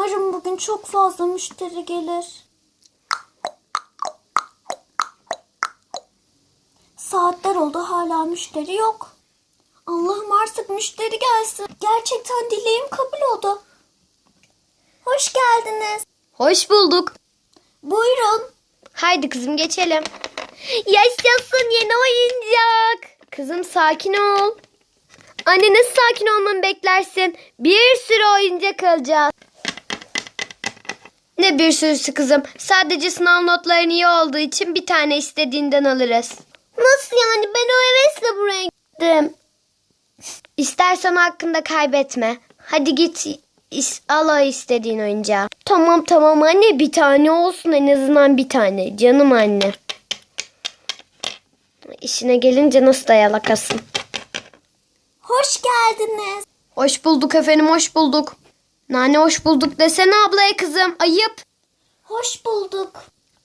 Umarım bugün çok fazla müşteri gelir. Saatler oldu hala müşteri yok. Allah'ım artık müşteri gelsin. Gerçekten dileğim kabul oldu. Hoş geldiniz. Hoş bulduk. Buyurun. Haydi kızım geçelim. Yaşasın yeni oyuncak. Kızım sakin ol. Anne nasıl sakin olmamı beklersin? Bir sürü oyuncak alacağız. Ne bir sürüsü kızım. Sadece sınav notların iyi olduğu için bir tane istediğinden alırız. Nasıl yani? Ben o hevesle buraya gittim. İstersen hakkında kaybetme. Hadi git is- al o istediğin oyuncağı. Tamam tamam anne bir tane olsun en azından bir tane. Canım anne. İşine gelince nasıl da yalakasın. Hoş geldiniz. Hoş bulduk efendim hoş bulduk. Nane hoş bulduk desene ablaya kızım. Ayıp. Hoş bulduk.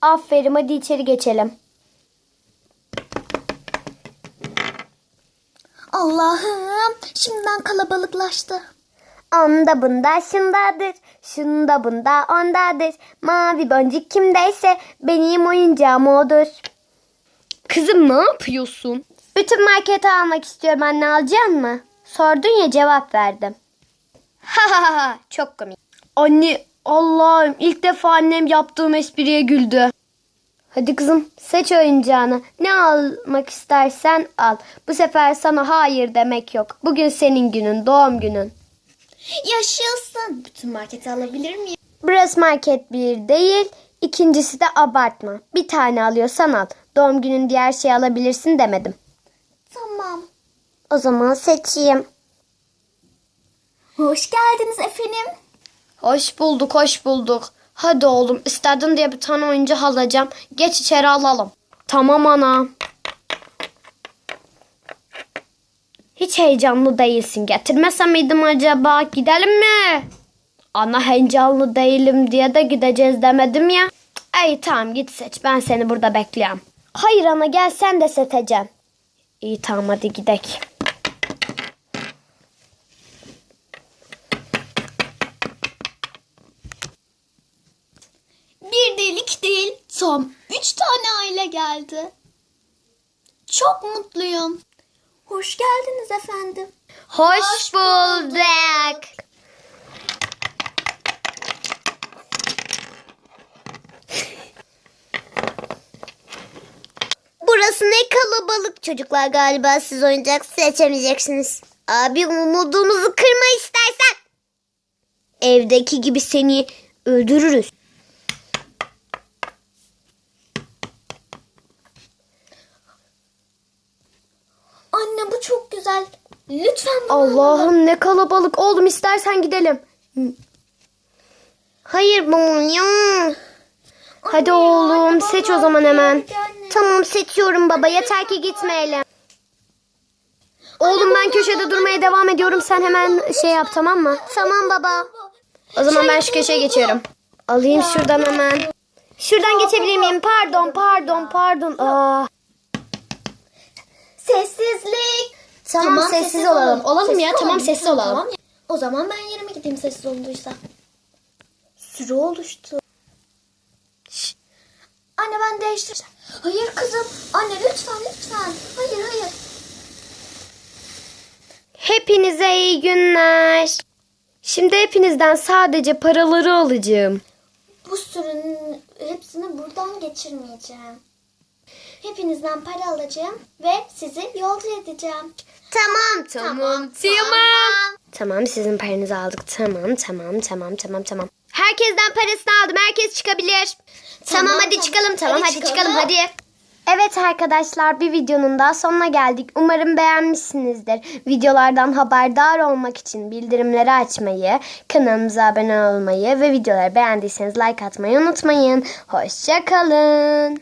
Aferin hadi içeri geçelim. Allah'ım şimdiden kalabalıklaştı. Onda bunda şundadır. Şunda bunda ondadır. Mavi boncuk kimdeyse benim oyuncağım odur. Kızım ne yapıyorsun? Bütün marketi almak istiyorum anne alacak mı? Sordun ya cevap verdim. Ha ha ha çok komik. Anne Allah'ım ilk defa annem yaptığım espriye güldü. Hadi kızım seç oyuncağını. Ne almak istersen al. Bu sefer sana hayır demek yok. Bugün senin günün, doğum günün. Yaşasın. Bütün marketi alabilir miyim? Burası market bir değil. İkincisi de abartma. Bir tane alıyorsan al. Doğum günün diğer şey alabilirsin demedim. Tamam. O zaman seçeyim. Hoş geldiniz efendim. Hoş bulduk, hoş bulduk. Hadi oğlum istedin diye bir tane oyuncak alacağım. Geç içeri alalım. Tamam ana. Hiç heyecanlı değilsin. Getirmesem miydim acaba? Gidelim mi? Ana heyecanlı değilim diye de gideceğiz demedim ya. İyi tamam git seç. Ben seni burada bekliyorum. Hayır ana gel sen de seçeceksin. İyi tamam hadi gidelim. Bir değil iki değil tam üç tane aile geldi. Çok mutluyum. Hoş geldiniz efendim. Hoş, Hoş bulduk. Burası ne kalabalık çocuklar galiba siz oyuncak seçemeyeceksiniz. Abi umudumuzu kırma istersen. Evdeki gibi seni öldürürüz. Anne bu çok güzel. Lütfen bunu. Allah'ım ne kalabalık. Oğlum istersen gidelim. Hayır ya. Hadi oğlum seç o zaman hemen. Anne. Tamam seçiyorum baba yeter ki gitmeyelim. Oğlum ben köşede durmaya devam ediyorum. Sen hemen şey yap tamam mı? Tamam baba. O zaman ben şu köşeye geçiyorum. Alayım şuradan hemen. Şuradan geçebilir miyim? Pardon, pardon, pardon. Aa. Sessizlik. Tamam, sessiz olalım. Olalım ya, tamam, sessiz olalım. Tamam. O zaman ben yerime gideyim sessiz olduysa. Süre oluştu. Şşt. Anne ben değiştireceğim. Hayır kızım. Anne lütfen lütfen. Hayır hayır. Hepinize iyi günler. Şimdi hepinizden sadece paraları alacağım. Bu sürünün hepsini buradan geçirmeyeceğim. Hepinizden para alacağım ve sizi yolcu edeceğim. Tamam Tamam. Tamam sizin paranızı aldık. Tamam tamam tamam tamam tamam. Herkesten parasını aldım. Herkes çıkabilir. Tamam, Tamam, hadi tamam. çıkalım tamam Hadi çıkalım. hadi. Evet arkadaşlar bir videonun daha sonuna geldik. Umarım beğenmişsinizdir. Videolardan haberdar olmak için bildirimleri açmayı, kanalımıza abone olmayı ve videoları beğendiyseniz like atmayı unutmayın. Hoşçakalın.